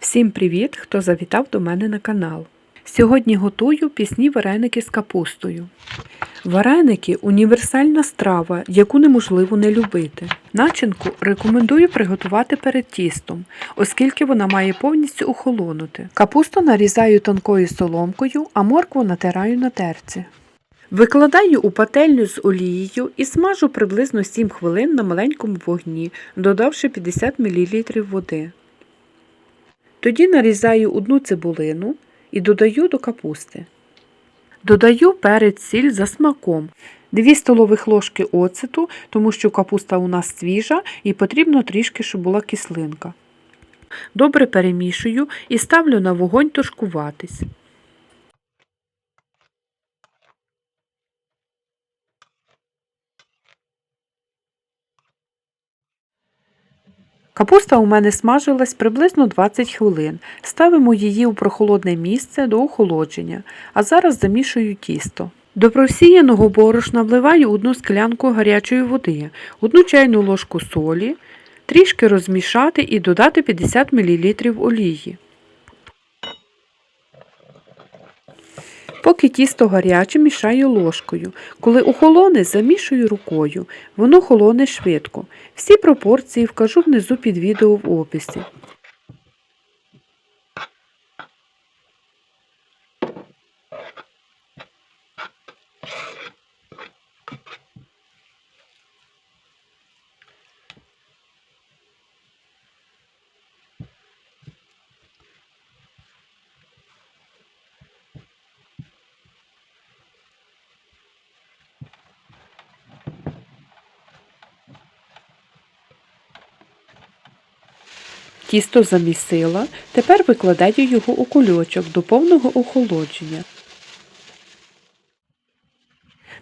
Всім привіт, хто завітав до мене на канал. Сьогодні готую пісні вареники з капустою. Вареники універсальна страва, яку неможливо не любити. Начинку рекомендую приготувати перед тістом, оскільки вона має повністю охолонути. Капусту нарізаю тонкою соломкою, а моркву натираю на терці. Викладаю у пательню з олією і смажу приблизно 7 хвилин на маленькому вогні, додавши 50 мл води. Тоді нарізаю одну цибулину і додаю до капусти. Додаю перець сіль за смаком. 2 столових ложки оцету, тому що капуста у нас свіжа і потрібно трішки, щоб була кислинка. Добре перемішую і ставлю на вогонь тушкуватись. Капуста у мене смажилась приблизно 20 хвилин. Ставимо її у прохолодне місце до охолодження, а зараз замішую тісто. До просіяного борошна вливаю одну склянку гарячої води, одну чайну ложку солі, трішки розмішати і додати 50 мл олії. Поки тісто гаряче, мішаю ложкою. Коли охолоне, замішую рукою. Воно холоне швидко. Всі пропорції вкажу внизу під відео в описі. Тісто замісила, тепер викладаю його у кульочок до повного охолодження.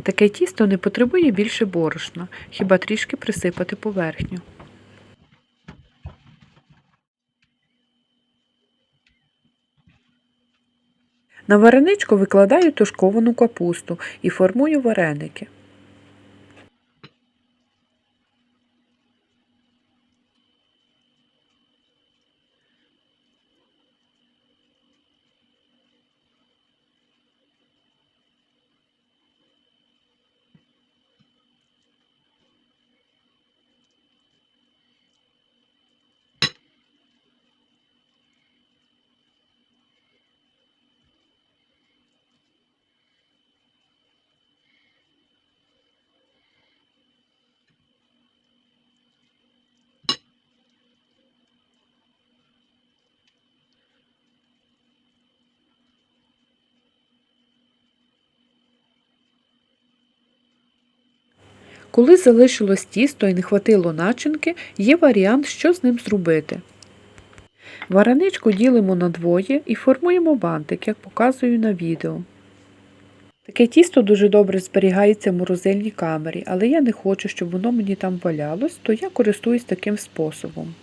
Таке тісто не потребує більше борошна, хіба трішки присипати поверхню. На вареничку викладаю тушковану капусту і формую вареники. Коли залишилось тісто і не хватило начинки, є варіант, що з ним зробити. Вареничку ділимо на двоє і формуємо бантик, як показую на відео. Таке тісто дуже добре зберігається в морозильній камері, але я не хочу, щоб воно мені там валялось, то я користуюсь таким способом.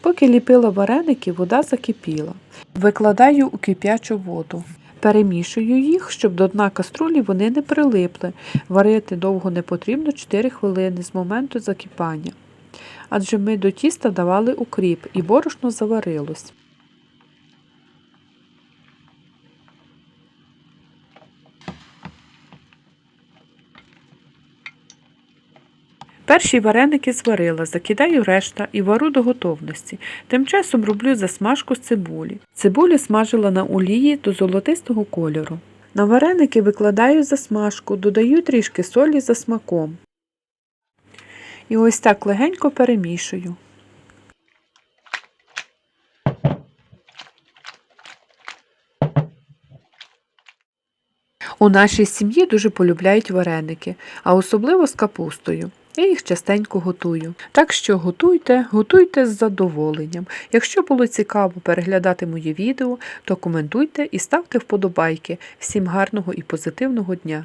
Поки ліпила вареники, вода закипіла. Викладаю у кип'ячу воду. Перемішую їх, щоб до дна каструлі вони не прилипли. Варити довго не потрібно 4 хвилини з моменту закипання. Адже ми до тіста давали укріп і борошно заварилось. Перші вареники зварила, закидаю решта і вару до готовності. Тим часом роблю засмажку з цибулі. Цибулю смажила на олії до золотистого кольору. На вареники викладаю засмажку, додаю трішки солі за смаком. І ось так легенько перемішую. У нашій сім'ї дуже полюбляють вареники, а особливо з капустою. Я їх частенько готую. Так що готуйте, готуйте з задоволенням. Якщо було цікаво переглядати моє відео, то коментуйте і ставте вподобайки. Всім гарного і позитивного дня!